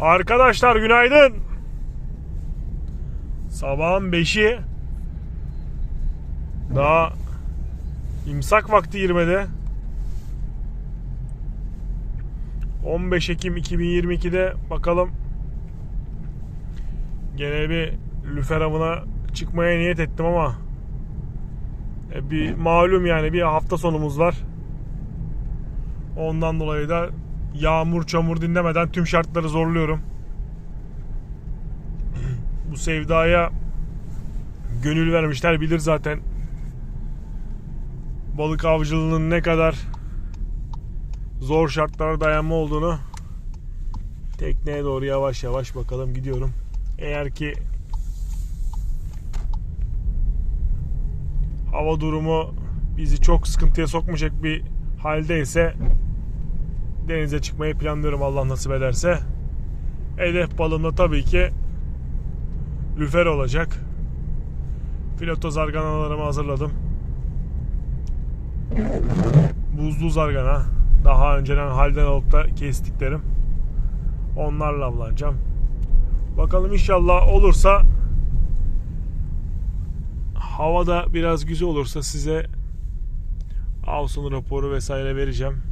Arkadaşlar günaydın. Sabahın 5'i. Daha imsak vakti girmedi. 15 Ekim 2022'de bakalım gene bir lüfer avına çıkmaya niyet ettim ama e, bir malum yani bir hafta sonumuz var. Ondan dolayı da yağmur çamur dinlemeden tüm şartları zorluyorum. Bu sevdaya gönül vermişler bilir zaten. Balık avcılığının ne kadar zor şartlara dayanma olduğunu tekneye doğru yavaş yavaş bakalım gidiyorum. Eğer ki hava durumu bizi çok sıkıntıya sokmayacak bir haldeyse denize çıkmayı planlıyorum Allah nasip ederse. Hedef balığım da tabii ki lüfer olacak. Filoto zarganalarımı hazırladım. Buzlu zargana. Daha önceden halden alıp da kestiklerim. Onlarla avlanacağım. Bakalım inşallah olursa havada biraz güzel olursa size av sonu raporu vesaire vereceğim.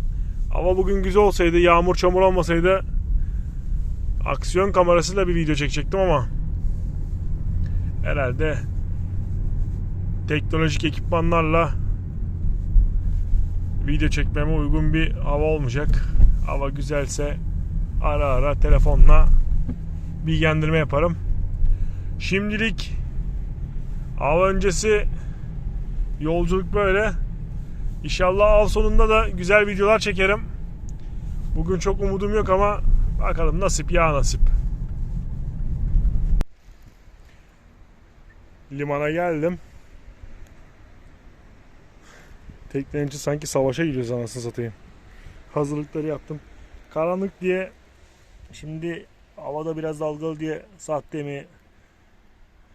Hava bugün güzel olsaydı, yağmur çamur olmasaydı aksiyon kamerasıyla bir video çekecektim ama herhalde teknolojik ekipmanlarla video çekmeme uygun bir hava olmayacak. Hava güzelse ara ara telefonla bilgilendirme yaparım. Şimdilik av öncesi yolculuk böyle. İnşallah av sonunda da güzel videolar çekerim. Bugün çok umudum yok ama bakalım nasip ya nasip. Limana geldim. Teknenci sanki savaşa gidiyoruz anasını satayım. Hazırlıkları yaptım. Karanlık diye şimdi havada biraz dalgalı diye sahtemi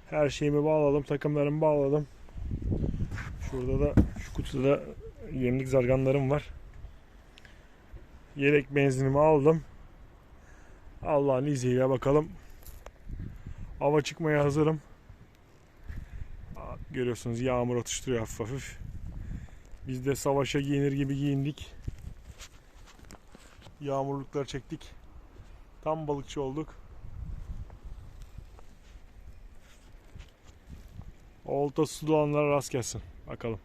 her şeyimi bağladım. Takımlarımı bağladım. Şurada da şu kutuda yemlik zarganlarım var. Yelek benzinimi aldım. Allah'ın izniyle bakalım. Hava çıkmaya hazırım. Görüyorsunuz yağmur atıştırıyor hafif hafif. Biz de savaşa giyinir gibi giyindik. Yağmurluklar çektik. Tam balıkçı olduk. Olta su dolanlara rast gelsin. Bakalım.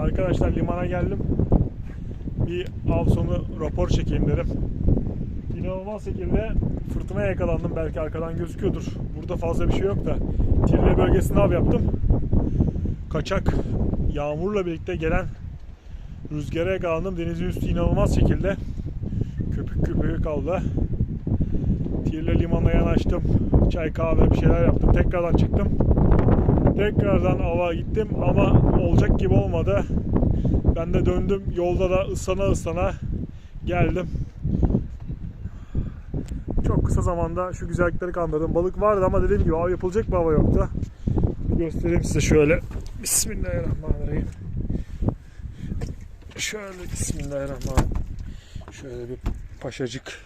Arkadaşlar limana geldim. Bir av sonu rapor çekeyim dedim. İnanılmaz şekilde fırtınaya yakalandım. Belki arkadan gözüküyordur. Burada fazla bir şey yok da. Tirle bölgesinde av yaptım. Kaçak yağmurla birlikte gelen rüzgara yakalandım. Denizin üstü inanılmaz şekilde köpük köpüğü kaldı. Tirle limanına yanaştım. Çay kahve bir şeyler yaptım. Tekrardan çıktım. Tekrardan ava gittim ama olacak gibi olmadı. Ben de döndüm. Yolda da ıslana ıslana geldim. Çok kısa zamanda şu güzellikleri kandırdım. Balık vardı ama dediğim gibi av yapılacak bir hava yoktu. Göstereyim size şöyle. Bismillahirrahmanirrahim. Şöyle Bismillahirrahmanirrahim. Şöyle bir paşacık.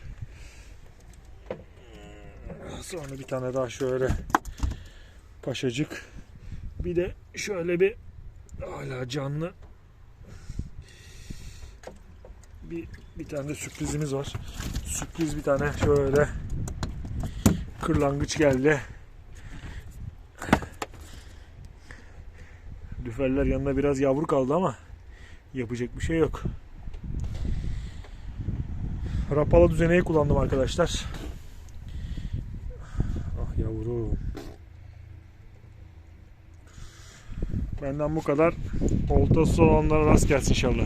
Sonra bir tane daha şöyle paşacık. Bir de şöyle bir hala canlı bir bir tane de sürprizimiz var. Sürpriz bir tane şöyle kırlangıç geldi. Lüferler yanında biraz yavru kaldı ama yapacak bir şey yok. Rapala düzeneyi kullandım arkadaşlar. Benden bu kadar. Oltası olanlara rast gelsin inşallah.